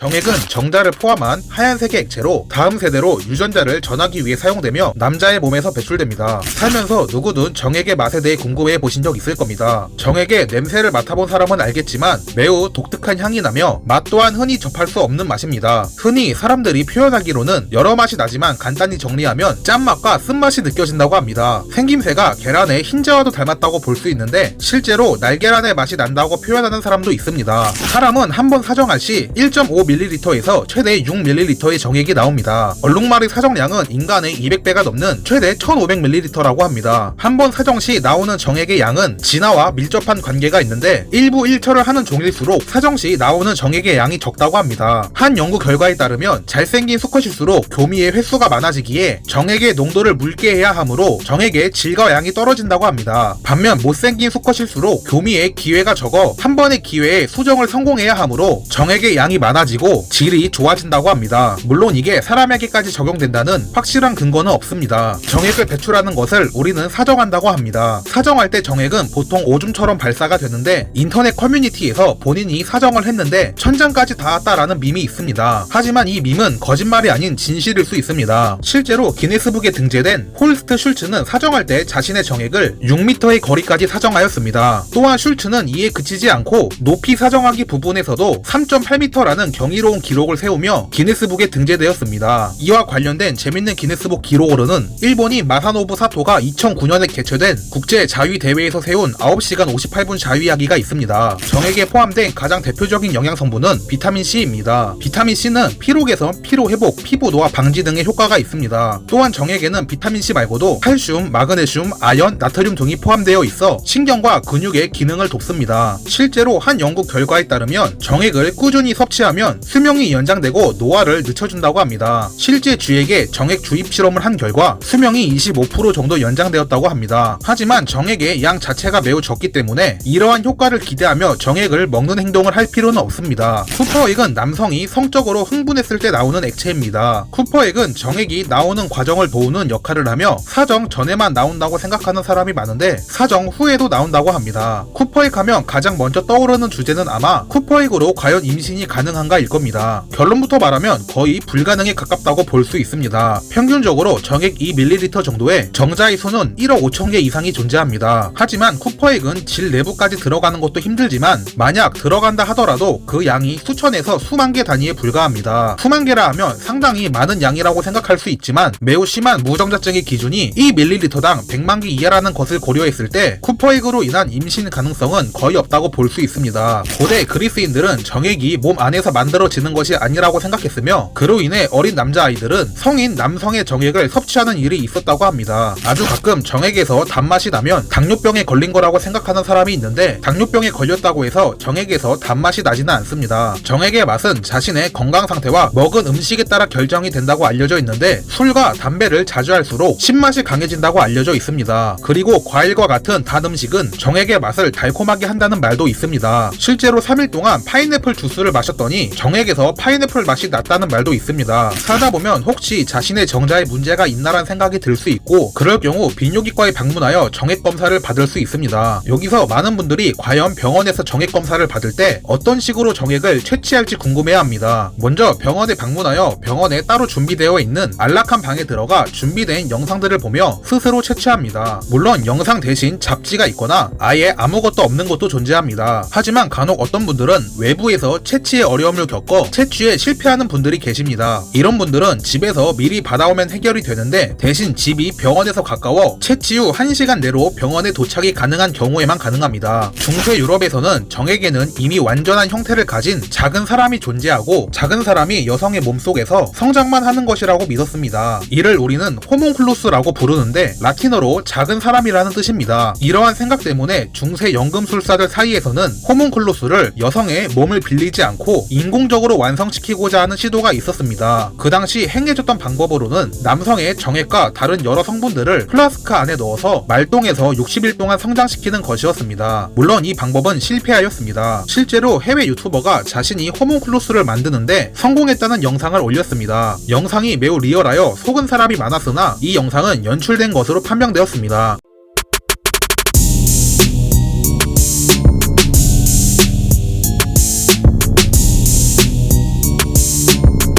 정액은 정자를 포함한 하얀색의 액체로 다음 세대로 유전자를 전하기 위해 사용되며 남자의 몸에서 배출됩니다. 살면서 누구든 정액의 맛에 대해 궁금해 보신 적 있을 겁니다. 정액의 냄새를 맡아본 사람은 알겠지만 매우 독특한 향이 나며 맛 또한 흔히 접할 수 없는 맛입니다. 흔히 사람들이 표현하기로는 여러 맛이 나지만 간단히 정리하면 짠맛과 쓴맛이 느껴진다고 합니다. 생김새가 계란의 흰자와도 닮았다고 볼 수 있는데 실제로 날계란의 맛이 난다고 표현하는 사람도 있습니다. 사람은 한 번 사정할 시 1.5ml에서 최대 6ml의 정액이 나옵니다. 얼룩말의 사정량은 인간의 200배가 넘는 최대 1500ml라고 합니다. 한 번 사정 시 나오는 정액의 양은 진화와 밀접한 관계가 있는데 일부 일처를 하는 종일수록 사정 시 나오는 정액의 양이 적다고 합니다. 한 연구 결과에 따르면 잘생긴 수컷일수록 교미의 횟수가 많아지기에 정액의 농도를 묽게 해야 하므로 정액의 질과 양이 떨어진다고 합니다. 반면 못생긴 수컷일수록 교미의 기회가 적어 한 번의 기회에 수정을 성공해야 하므로 정액의 양이 많아지고 질이 좋아진다고 합니다. 물론 이게 사람에게까지 적용된다는 확실한 근거는 없습니다. 정액을 배출하는 것을 우리는 사정한다고 합니다. 사정할 때 정액은 보통 오줌처럼 발사가 되는데 인터넷 커뮤니티에서 본인이 사정을 했는데 천장까지 닿았다라는 밈이 있습니다. 하지만 이 밈은 거짓말이 아닌 진실일 수 있습니다. 실제로 기네스북에 등재된 홀스트 슐츠는 사정할 때 자신의 정액을 6m의 거리까지 사정하였습니다. 또한 슐츠는 이에 그치지 않고 높이 사정하기 부분에서도 3.8m라는 경 이로운 기록을 세우며 기네스북에 등재되었습니다. 이와 관련된 재밌는 기네스북 기록으로는 일본이 마사노부 사토가 2009년에 개최된 국제 자위 대회에서 세운 9시간 58분 자위하기가 있습니다. 정액에 포함된 가장 대표적인 영양 성분은 비타민 C입니다. 비타민 C는 피로 개선, 피로 회복, 피부 노화 방지 등의 효과가 있습니다. 또한 정액에는 비타민 C 말고도 칼슘, 마그네슘, 아연, 나트륨 등이 포함되어 있어 신경과 근육의 기능을 돕습니다. 실제로 한 연구 결과에 따르면 정액을 꾸준히 섭취하면 수명이 연장되고 노화를 늦춰준다고 합니다. 실제 쥐에게 정액 주입 실험을 한 결과 수명이 25% 정도 연장되었다고 합니다. 하지만 정액의 양 자체가 매우 적기 때문에 이러한 효과를 기대하며 정액을 먹는 행동을 할 필요는 없습니다. 쿠퍼액은 남성이 성적으로 흥분했을 때 나오는 액체입니다. 쿠퍼액은 정액이 나오는 과정을 도우는 역할을 하며 사정 전에만 나온다고 생각하는 사람이 많은데 사정 후에도 나온다고 합니다. 쿠퍼액 하면 가장 먼저 떠오르는 주제는 아마 쿠퍼액으로 과연 임신이 가능한가일 겁니다. 결론부터 말하면 거의 불가능에 가깝다고 볼 수 있습니다. 평균적으로 정액 2ml 정도의 정자의 수는 1억 5천 개 이상이 존재합니다. 하지만 쿠퍼액은 질 내부까지 들어가는 것도 힘들지만 만약 들어간다 하더라도 그 양이 수천에서 수만 개 단위에 불과합니다. 수만 개라 하면 상당히 많은 양이라고 생각할 수 있지만 매우 심한 무정자증의 기준이 2ml당 100만 개 이하라는 것을 고려했을 때 쿠퍼액으로 인한 임신 가능성은 거의 없다고 볼 수 있습니다. 고대 그리스인들은 정액이 몸 안에서 만 들어지는 것이 아니라고 생각했으며 그로 인해 어린 남자아이들은 성인 남성의 정액을 섭취하는 일이 있었다고 합니다. 아주 가끔 정액에서 단맛이 나면 당뇨병에 걸린 거라고 생각하는 사람이 있는데 당뇨병에 걸렸다고 해서 정액에서 단맛이 나지는 않습니다. 정액의 맛은 자신의 건강 상태와 먹은 음식에 따라 결정이 된다고 알려져 있는데 술과 담배를 자주 할수록 신맛이 강해진다고 알려져 있습니다. 그리고 과일과 같은 단 음식은 정액의 맛을 달콤하게 한다는 말도 있습니다. 실제로 3일 동안 파인애플 주스를 마셨더니 정액에서 파인애플 맛이 났다는 말도 있습니다. 살다 보면 혹시 자신의 정자에 문제가 있나란 생각이 들 수 있고 그럴 경우 비뇨기과에 방문하여 정액 검사를 받을 수 있습니다. 여기서 많은 분들이 과연 병원에서 정액 검사를 받을 때 어떤 식으로 정액을 채취할지 궁금해야 합니다. 먼저 병원에 방문하여 병원에 따로 준비되어 있는 안락한 방에 들어가 준비된 영상들을 보며 스스로 채취합니다. 물론 영상 대신 잡지가 있거나 아예 아무것도 없는 것도 존재합니다. 하지만 간혹 어떤 분들은 외부에서 채취에 어려움을 겪어 채취에 실패하는 분들이 계십니다. 이런 분들은 집에서 미리 받아오면 해결이 되는데 대신 집이 병원에서 가까워 채취 후 1시간 내로 병원에 도착이 가능한 경우에만 가능합니다. 중세 유럽에서는 정액에는 이미 완전한 형태를 가진 작은 사람이 존재하고 작은 사람이 여성의 몸속에서 성장만 하는 것이라고 믿었습니다. 이를 우리는 호몽클루스라고 부르는데 라틴어로 작은 사람이라는 뜻입니다. 이러한 생각 때문에 중세 연금술사들 사이에서는 호몽클루스를 여성의 몸을 빌리지 않고 인공 적으로 완성시키고자 하는 시도가 있었습니다. 그 당시 행해졌던 방법으로는 남성의 정액과 다른 여러 성분들을 플라스크 안에 넣어서 말똥에서 60일 동안 성장시키는 것이었습니다. 물론 이 방법은 실패하였습니다. 실제로 해외 유튜버가 자신이 호몽클루스를 만드는데 성공했다는 영상을 올렸습니다. 영상이 매우 리얼하여 속은 사람이 많았으나 이 영상은 연출된 것으로 판명되었습니다.